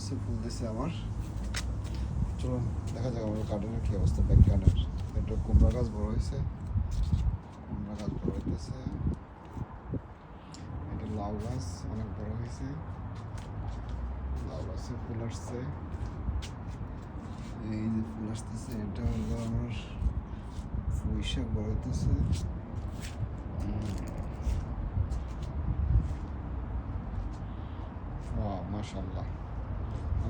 গাছে ফুল দিছে আমার। চলো দেখা যাক আমার গার্ডেনের কী অবস্থা। ব্যাক গার্ডেন একটা কুমড়া গাছ বড় হয়েছে। কুমড়া গাছ বড় হইতেছে। এটা লাউ গাছ, অনেক বড় হয়েছে। লাউ গাছে ফুল আসছে। এই যে ফুল আসতেছে, এটা হলো আমার পুঁই শাক বড় হইতেছে। মাশাল্লাহ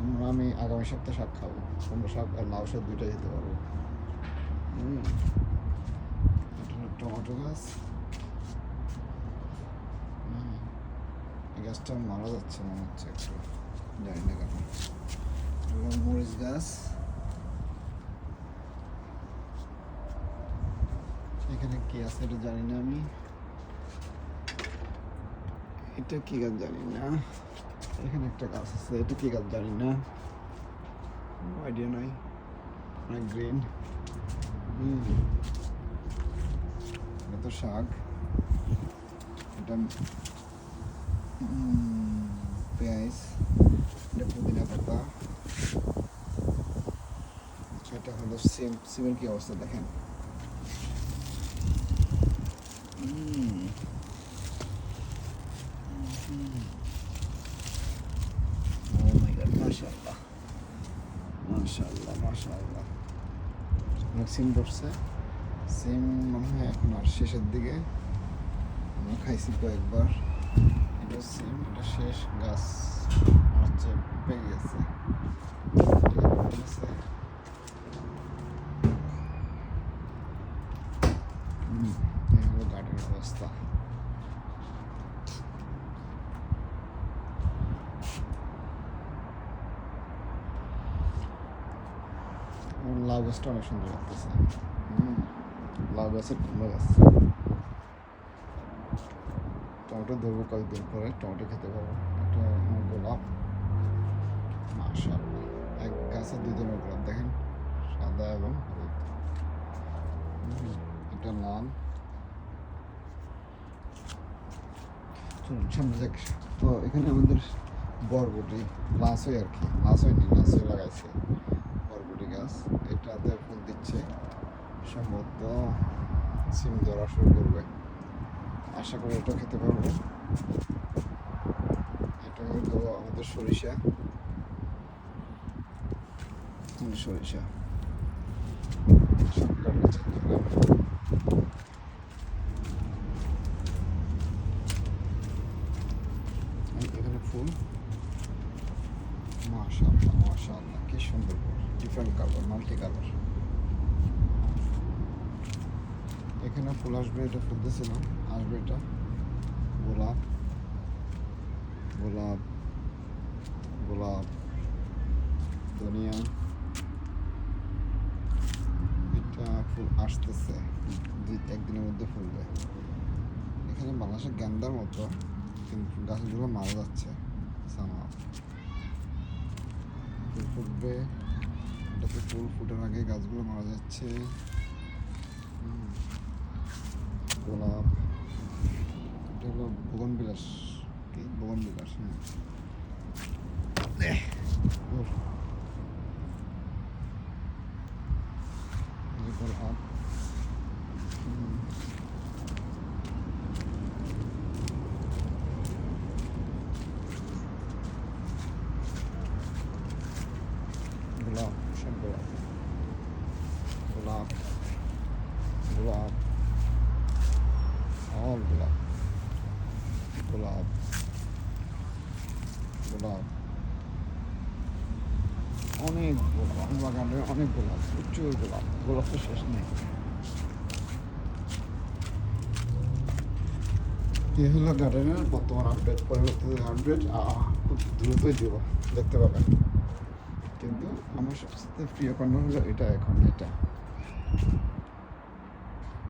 আমরা আমি আগামী সপ্তাহে শাক খাব। কুমড়ো শাক আর লাউ শাক দুইটাই দিতে পারব টমেটো গাছ। এই গাছটা মারা যাচ্ছে মনে হচ্ছে একটু। জানি না কেন। মরিচ গাছ। এখানে কি আছে এটা জানি না আমি। এটা কি গাছ জানি না। এখানে একটা গাছ আছে এটা কি গাছ জানি না। আইডিয়া নাই অনেক গ্রিন এটা তো শাক। এটা পেঁয়াজ। এটা পুদিনা পাতা। আচ্ছা, এটা হলো সিম সিমের কি অবস্থা দেখেন। হুম মাশাআল্লাহ। অনেক সিম ধরছে। সিম মনে হয় এখন আর শেষের দিকে। আমরা খাইছি কয়েকবার। এটা সিম, এটা শেষ, গাছ হচ্ছে পেয়ে গেছে। গার্ডেনের অবস্থা। লাউ গাছটা অনেক সুন্দর লাগতেছে। লাউ গাছের কুমড়ো গাছ। টমেটো ধরবো কয়েকদিন পরে, টমেটো খেতে পারব। একটা গোলাপ। মাশাআল্লাহ, এক গাছে দুই ধরনের গোলাপ, দেখেন। সাদা এবং এটা লাল। তো এখানে আমাদের বরবটি লাস হয় আর কি। লাস হয়নি লাস হয়ে লাগাইছে। গাছ এটাতে ফুল দিচ্ছে। সম্ভবত সিম ধরা শুরু করবে। আশা করি এটা খেতে পারব। এটা হলো আমাদের সরিষা। সরিষা। এখানে ফুল। মাশাআল্লাহ। মাশাআল্লাহ কি সুন্দর ডিফারেন্ট কালার মাল্টি কালার এখানে ফুল আসবে, এটা ফুলতেছিল আসবে এটা। গোলাপ গোলাপ গোলাপ, ধনিয়া। এটা ফুল আসতেছে, দুই, একদিনের মধ্যে ফুলবে। এখানে বাংলাদেশের গেন্দার মতো, কিন্তু গাছগুলো মারা যাচ্ছে সামা ফুল ফুটবে। এটাতে ফুল ফুটার আগে গাছগুলো মারা যাচ্ছে। গোলাপ। এটা হলো ভুবন বিলাস ভুবন বিলাস হ্যাঁ উফ। এই যে গোলাপ হুম। সব গোলাপ গোলাপ গোলাপ অল গোলাপ গোলাপ গোলাপ অনেক গোলাপ বাগানে অনেক গোলাপ প্রচুর গোলাপ গোলাপ তো শেষ নেই। এই হলো গার্ডেনের বর্তমান আপডেট আপডেট খুব দ্রুতই দিব। দেখতে পাবেন। কিন্তু আমার সবচেয়ে প্রিয় পণ্য হলো এটা এখন এটা।